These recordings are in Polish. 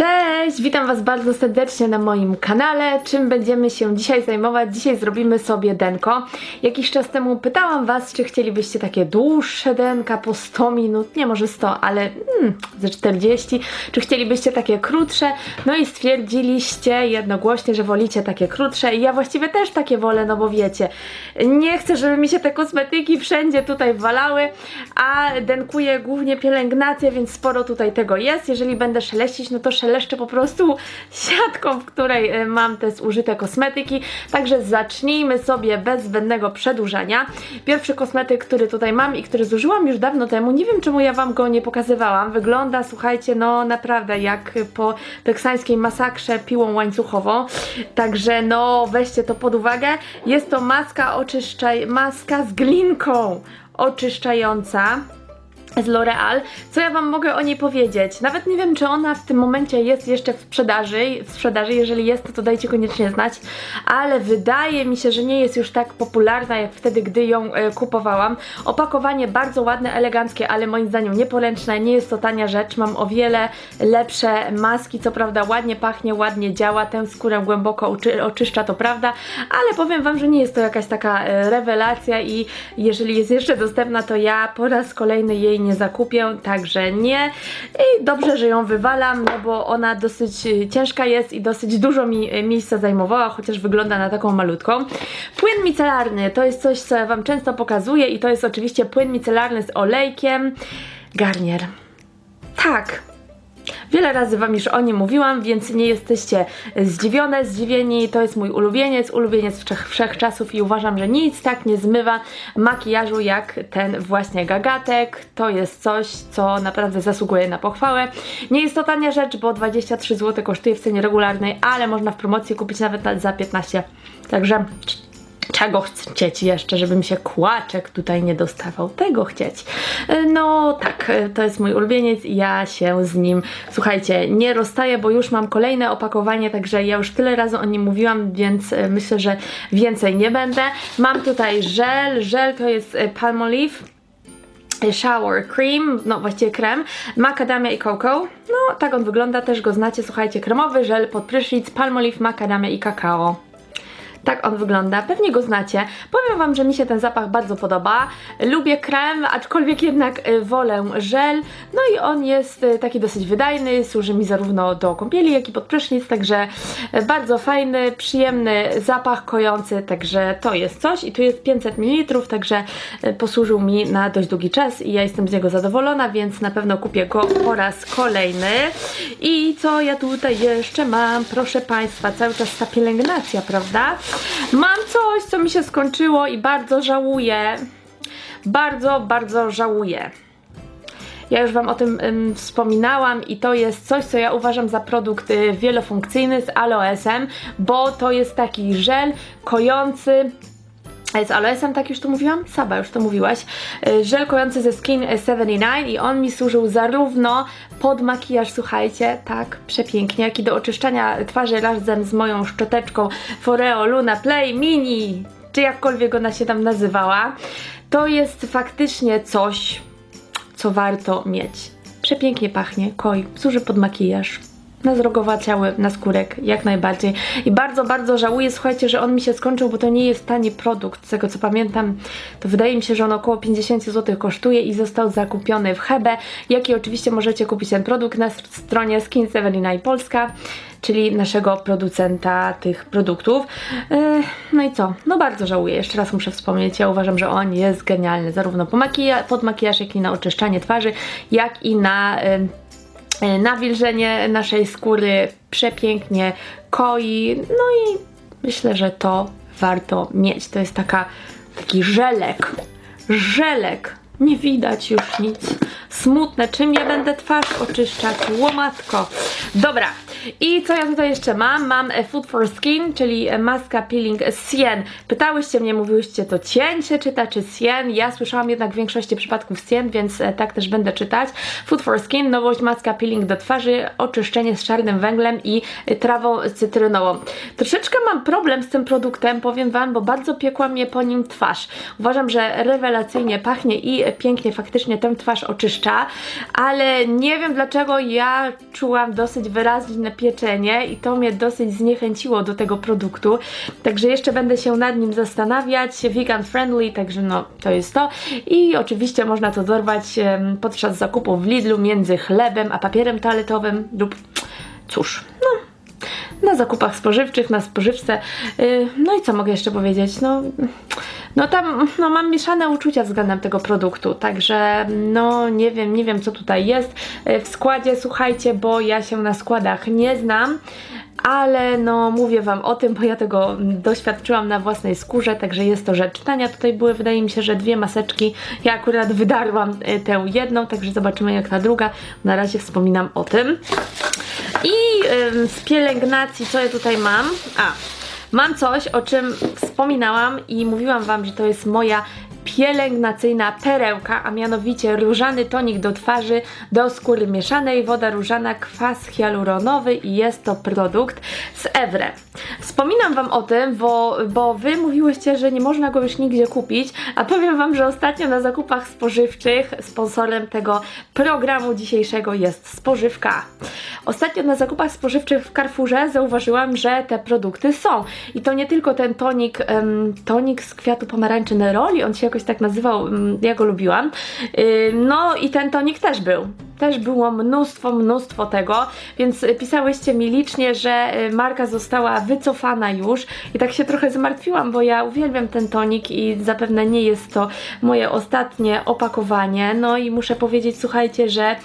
Cześć! Witam Was bardzo serdecznie na moim kanale. Czym będziemy się dzisiaj zajmować? Dzisiaj zrobimy sobie denko. Jakiś czas temu pytałam Was, czy chcielibyście takie dłuższe denka po 100 minut, nie może 100, ale hmm, ze 40. Czy chcielibyście takie krótsze? No i stwierdziliście jednogłośnie, że wolicie takie krótsze i ja właściwie też takie wolę, no bo wiecie, nie chcę, żeby mi się te kosmetyki wszędzie tutaj walały, a denkuję głównie pielęgnację, więc sporo tutaj tego jest. Jeżeli będę szeleścić, no to szeleszczę po prostu siatką, w której e, mam te zużyte kosmetyki. Także zacznijmy sobie bez zbędnego przedłużania. Pierwszy kosmetyk, który tutaj mam i który zużyłam już dawno temu, nie wiem czemu ja Wam go nie pokazywałam. Wygląda, słuchajcie, no naprawdę jak po teksańskiej masakrze piłą łańcuchową. Także no weźcie to pod uwagę. Jest to maska oczyszczaj, maska z glinką oczyszczająca z L'Oreal. Co ja Wam mogę o niej powiedzieć? Nawet nie wiem, czy ona w tym momencie jest jeszcze w sprzedaży. W sprzedaży, jeżeli jest, to, to dajcie koniecznie znać. Ale wydaje mi się, że nie jest już tak popularna jak wtedy, gdy ją e, kupowałam. Opakowanie bardzo ładne, eleganckie, ale moim zdaniem nieporęczne. Nie jest to tania rzecz. Mam o wiele lepsze maski. Co prawda ładnie pachnie, ładnie działa. Tę skórę głęboko oczy oczyszcza, to prawda. Ale powiem Wam, że nie jest to jakaś taka e, rewelacja i jeżeli jest jeszcze dostępna, to ja po raz kolejny jej nie zakupię, także nie. I dobrze, że ją wywalam, no bo ona dosyć y, ciężka jest i dosyć dużo mi y, miejsca zajmowała, chociaż wygląda na taką malutką. Płyn micelarny to jest coś, co ja Wam często pokazuję i to jest oczywiście płyn micelarny z olejkiem. Garnier. Tak, Wiele razy Wam już o nim mówiłam, więc nie jesteście zdziwione, zdziwieni. To jest mój ulubieniec, ulubieniec wszech, wszechczasów i uważam, że nic tak nie zmywa makijażu jak ten właśnie gagatek. To jest coś, co naprawdę zasługuje na pochwałę. Nie jest to tania rzecz, bo 23 zł kosztuje w cenie regularnej, ale można w promocji kupić nawet na- za 15. Także Czego chcieć jeszcze, żeby mi się kłaczek tutaj nie dostawał? Tego chcieć. E, No tak, e, to jest mój ulubieniec i ja się z nim, słuchajcie, nie rozstaję, bo już mam kolejne opakowanie, także ja już tyle razy o nim mówiłam, więc e, myślę, że więcej nie będę. Mam tutaj żel, żel to jest Palmolive. Shower Cream, no właściwie krem, macadamia i cocoa. No tak on wygląda, też go znacie, słuchajcie, kremowy żel pod prysznic, palmolive, macadamia i kakao. Tak on wygląda, pewnie go znacie. Powiem Wam, że mi się ten zapach bardzo podoba. Lubię krem, aczkolwiek jednak y, wolę żel. No i on jest y, taki dosyć wydajny, służy mi zarówno do kąpieli, jak i pod prysznic, także y, bardzo fajny, przyjemny zapach kojący, także to jest coś. I tu jest 500 ml, także posłużył mi na dość długi czas i ja jestem z niego zadowolona, więc na pewno kupię go po raz kolejny. I co ja tutaj jeszcze mam? Proszę Państwa, cały czas ta pielęgnacja, prawda? Mam coś, co mi się skończyło i bardzo żałuję. Bardzo, bardzo żałuję. Ja już Wam o tym ym, wspominałam i to jest coś, co ja uważam za produkt y, wielofunkcyjny z aloesem, bo to jest taki żel kojący Z aloesem, tak już to mówiłam? Saba, już to mówiłaś. Y, Żel kojący ze Skin 79 i on mi służył zarówno pod makijaż, słuchajcie, tak, przepięknie, jak i do oczyszczania twarzy razem z moją szczoteczką Foreo Luna Play Mini, czy jakkolwiek ona się tam nazywała. To jest faktycznie coś, co warto mieć. Przepięknie pachnie, koi, służy pod makijaż. Na zrogowaciały, na skórek, jak najbardziej. I bardzo, bardzo żałuję, słuchajcie, że on mi się skończył, bo to nie jest tani produkt. Z tego co pamiętam, to wydaje mi się, że on około 50 zł kosztuje i został zakupiony w Hebe, jak i oczywiście możecie kupić ten produkt na stronie Skin 79 Polska, czyli naszego producenta tych produktów. Yy, No i co? No bardzo żałuję, jeszcze raz muszę wspomnieć, ja uważam, że on jest genialny, zarówno po makija- pod makijaż, jak i na oczyszczanie twarzy, jak i na... E, nawilżenie naszej skóry przepięknie koi. No i myślę, że to warto mieć. To jest taka, taki żelek. Żelek. Nie widać już nic. Smutne. Czym ja będę twarz oczyszczać? Łomatko. Dobra. I co ja tutaj jeszcze mam? Mam e, Food for Skin, czyli e, maska peeling Sien. Pytałyście mnie, mówiłyście to cień się czyta, czy Sien. Ja słyszałam jednak w większości przypadków Sien, więc e, tak też będę czytać. Food for Skin, nowość maska peeling do twarzy, oczyszczenie z czarnym węglem i trawą cytrynową. Troszeczkę mam problem z tym produktem, powiem Wam, bo bardzo piekła mnie po nim twarz. Uważam, że rewelacyjnie pachnie i pięknie faktycznie tę twarz oczyszcza, ale nie wiem dlaczego ja czułam dosyć pieczenie i to mnie dosyć zniechęciło do tego produktu. Także jeszcze będę się nad nim zastanawiać. Vegan friendly, także no to jest to. I oczywiście można to dorwać em, podczas zakupu w Lidlu między chlebem a papierem toaletowym lub cóż, no na zakupach spożywczych, na spożywce. Yy, No i co mogę jeszcze powiedzieć? No, no tam no, mam mieszane uczucia względem tego produktu, także no nie wiem, nie wiem co tutaj jest yy, w składzie, słuchajcie, bo ja się na składach nie znam. Ale no mówię Wam o tym, bo ja tego doświadczyłam na własnej skórze, także jest to rzecz tania. Tutaj były, wydaje mi się, że dwie maseczki. Ja akurat wydarłam y, tę jedną, także zobaczymy jak ta druga. Na razie wspominam o tym. I z pielęgnacji, co ja tutaj mam? A, mam coś, o czym wspominałam i mówiłam Wam, że to jest moja pielęgnacyjna perełka, a mianowicie różany tonik do twarzy, do skóry mieszanej, woda różana, kwas hialuronowy i jest to produkt z Evre. Wspominam Wam o tym, bo, bo Wy mówiłyście, że nie można go już nigdzie kupić, a powiem Wam, że ostatnio na zakupach spożywczych sponsorem tego programu dzisiejszego jest spożywka. Ostatnio na zakupach spożywczych w Carrefourze zauważyłam, że te produkty są. I to nie tylko ten tonik, em, tonik z kwiatu pomarańczy Neroli, on się jakoś tak nazywał, mm, ja go lubiłam. Yy, no i ten tonik też był. Też było mnóstwo, mnóstwo tego, więc y, pisałyście mi licznie, że y, marka została wycofana już i tak się trochę zmartwiłam, bo ja uwielbiam ten tonik i zapewne nie jest to moje ostatnie opakowanie. No i muszę powiedzieć, słuchajcie, że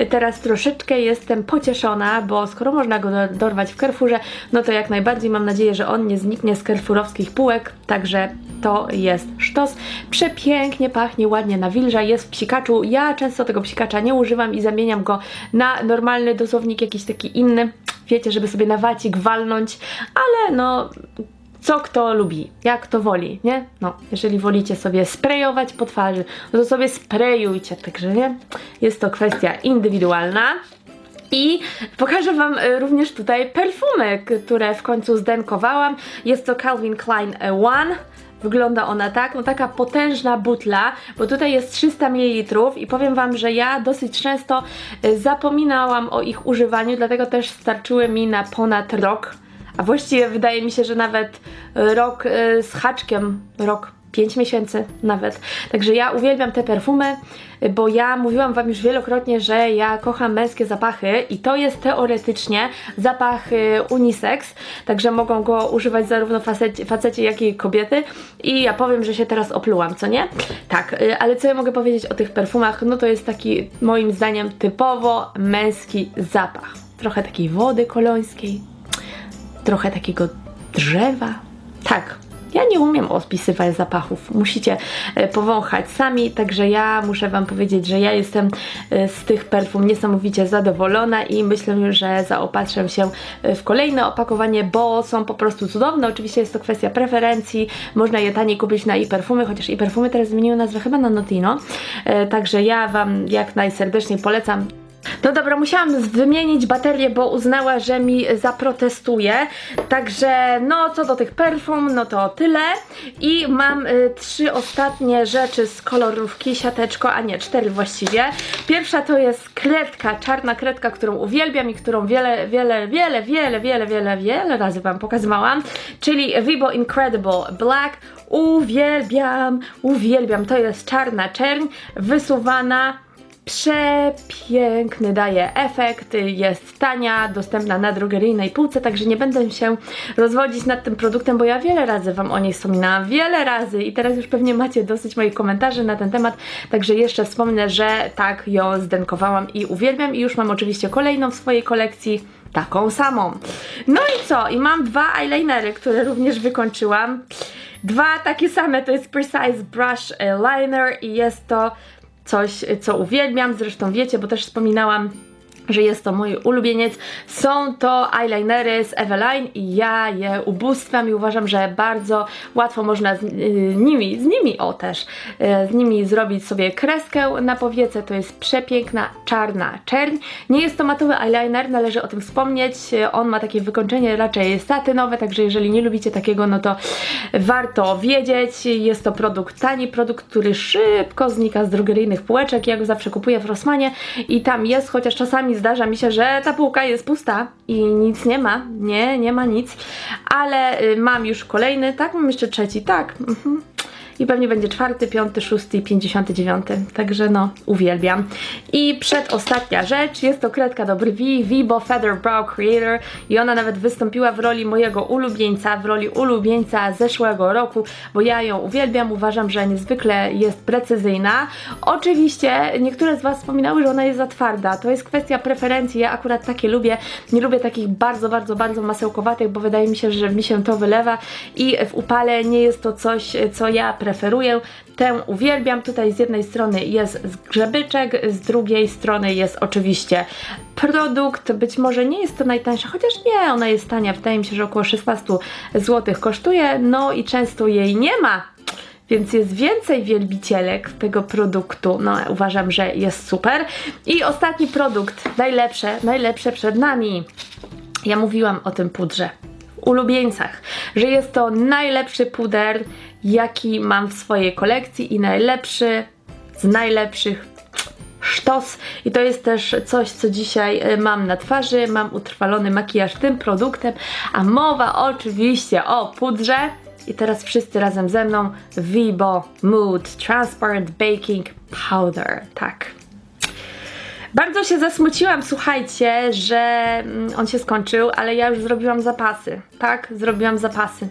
y, teraz troszeczkę jestem pocieszona, bo skoro można go do- dorwać w Carrefourze, no to jak najbardziej mam nadzieję, że on nie zniknie z Carrefourowskich półek, także to jest sztos. Przepięknie pachnie, ładnie nawilża, jest w psikaczu. Ja często tego psikacza nie używam i zamieniam go na normalny dozownik, jakiś taki inny, wiecie, żeby sobie na wacik walnąć, ale no co kto lubi, jak kto woli, nie? No, jeżeli wolicie sobie sprayować po twarzy, to sobie sprayujcie, także nie? Jest to kwestia indywidualna. I pokażę Wam e, również tutaj perfumy, które w końcu zdenkowałam. Jest to Calvin Klein e, One. Wygląda ona tak, no taka potężna butla, bo tutaj jest 300 ml i powiem Wam, że ja dosyć często e, zapominałam o ich używaniu, dlatego też starczyły mi na ponad rok. A właściwie wydaje mi się, że nawet e, rok e, z haczkiem, rok 5 miesięcy nawet. Także ja uwielbiam te perfumy, bo ja mówiłam Wam już wielokrotnie, że ja kocham męskie zapachy i to jest teoretycznie zapach y, unisex, także mogą go używać zarówno faceci, faceci, jak i kobiety i ja powiem, że się teraz oplułam, co nie? Tak, y, ale co ja mogę powiedzieć o tych perfumach? No to jest taki moim zdaniem typowo męski zapach. Trochę takiej wody kolońskiej, trochę takiego drzewa. Tak. Ja nie umiem opisywać zapachów. Musicie e, powąchać sami, także ja muszę Wam powiedzieć, że ja jestem e, z tych perfum niesamowicie zadowolona i myślę, że zaopatrzę się e, w kolejne opakowanie, bo są po prostu cudowne. Oczywiście jest to kwestia preferencji. Można je taniej kupić na i-perfumy, chociaż i-perfumy teraz zmieniły nazwę chyba na Notino. Także ja Wam jak najserdeczniej polecam no dobra, musiałam wymienić baterię, bo uznała, że mi zaprotestuje. Także no, co do tych perfum, no to tyle. I mam y, trzy ostatnie rzeczy z kolorówki, siateczko, a nie, cztery właściwie. Pierwsza to jest kredka, czarna kredka, którą uwielbiam i którą wiele, wiele, wiele, wiele, wiele, wiele, wiele razy Wam pokazywałam. Czyli Vibo Incredible Black. Uwielbiam, uwielbiam. To jest czarna czerń, wysuwana przepiękny, daje efekt, jest tania, dostępna na drogeryjnej półce, także nie będę się rozwodzić nad tym produktem, bo ja wiele razy Wam o niej wspominałam, wiele razy i teraz już pewnie macie dosyć moich komentarzy na ten temat, także jeszcze wspomnę, że tak ją zdenkowałam i uwielbiam i już mam oczywiście kolejną w swojej kolekcji, taką samą. No i co? I mam dwa eyelinery, które również wykończyłam. Dwa takie same, to jest Precise Brush Liner i jest to coś, co uwielbiam, zresztą wiecie, bo też wspominałam że jest to mój ulubieniec. Są to eyelinery z Eveline i ja je ubóstwiam i uważam, że bardzo łatwo można z y, nimi, z nimi o też, y, z nimi zrobić sobie kreskę na powiece. To jest przepiękna czarna czerń. Nie jest to matowy eyeliner, należy o tym wspomnieć. On ma takie wykończenie raczej satynowe, także jeżeli nie lubicie takiego, no to warto wiedzieć. Jest to produkt tani, produkt, który szybko znika z drogeryjnych półeczek. Ja go zawsze kupuję w Rossmanie i tam jest, chociaż czasami zdarza mi się, że ta półka jest pusta i nic nie ma. Nie, nie ma nic. Ale y, mam już kolejny, tak? Mam jeszcze trzeci, tak. Mhm. I pewnie będzie czwarty, piąty, szósty i pięćdziesiąty dziewiąty. Także no, uwielbiam. I przedostatnia rzecz, jest to kredka do brwi Vibo Feather Brow Creator i ona nawet wystąpiła w roli mojego ulubieńca, w roli ulubieńca zeszłego roku, bo ja ją uwielbiam, uważam, że niezwykle jest precyzyjna. Oczywiście niektóre z Was wspominały, że ona jest za twarda. To jest kwestia preferencji, ja akurat takie lubię. Nie lubię takich bardzo, bardzo, bardzo masełkowatych, bo wydaje mi się, że mi się to wylewa i w upale nie jest to coś, co ja preferuję. Tę uwielbiam. Tutaj z jednej strony jest zgrzebyczek, z drugiej strony jest oczywiście produkt. Być może nie jest to najtańsza, chociaż nie, ona jest tania. Wydaje mi się, że około 16 zł kosztuje. No i często jej nie ma. Więc jest więcej wielbicielek tego produktu. No, uważam, że jest super. I ostatni produkt, najlepsze, najlepsze przed nami. Ja mówiłam o tym pudrze ulubieńcach, że jest to najlepszy puder, jaki mam w swojej kolekcji i najlepszy z najlepszych sztos. I to jest też coś, co dzisiaj e, mam na twarzy, mam utrwalony makijaż tym produktem, a mowa oczywiście o pudrze. I teraz wszyscy razem ze mną Vibo Mood Transparent Baking Powder, tak. Bardzo się zasmuciłam, słuchajcie, że mm, on się skończył, ale ja już zrobiłam zapasy, tak? Zrobiłam zapasy.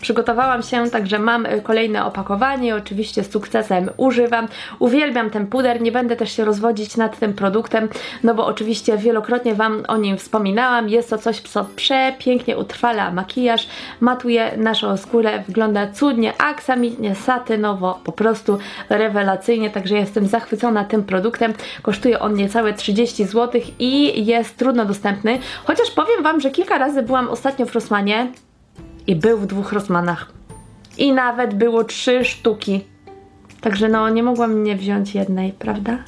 Przygotowałam się, także mam y, kolejne opakowanie, oczywiście z sukcesem używam. Uwielbiam ten puder, nie będę też się rozwodzić nad tym produktem, no bo oczywiście wielokrotnie Wam o nim wspominałam. Jest to coś, co przepięknie utrwala makijaż, matuje naszą skórę, wygląda cudnie, aksamitnie, satynowo, po prostu rewelacyjnie, także jestem zachwycona tym produktem. Kosztuje on niecałe 30 zł i jest trudno dostępny, chociaż powiem Wam, że kilka razy byłam ostatnio w I był w dwóch Rossmanach. I nawet było trzy sztuki. Także no, nie mogłam nie wziąć jednej, prawda?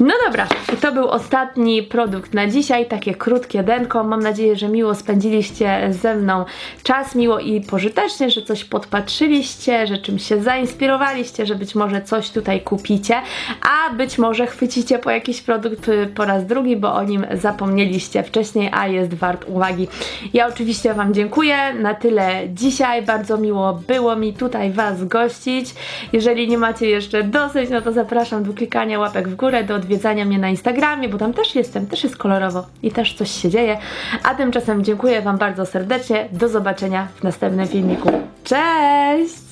No dobra, to był ostatni produkt na dzisiaj, takie krótkie denko. Mam nadzieję, że miło spędziliście ze mną czas, miło i pożytecznie, że coś podpatrzyliście, że czymś się zainspirowaliście, że być może coś tutaj kupicie, a być może chwycicie po jakiś produkt y, po raz drugi, bo o nim zapomnieliście wcześniej, a jest wart uwagi. Ja oczywiście Wam dziękuję, na tyle dzisiaj, bardzo miło było mi tutaj Was gościć. Jeżeli nie macie jeszcze dosyć, no to zapraszam do klikania łapek w górę, do odwiedzania mnie na Instagramie, bo tam też jestem, też jest kolorowo i też coś się dzieje. A tymczasem dziękuję Wam bardzo serdecznie. Do zobaczenia w następnym filmiku. Cześć!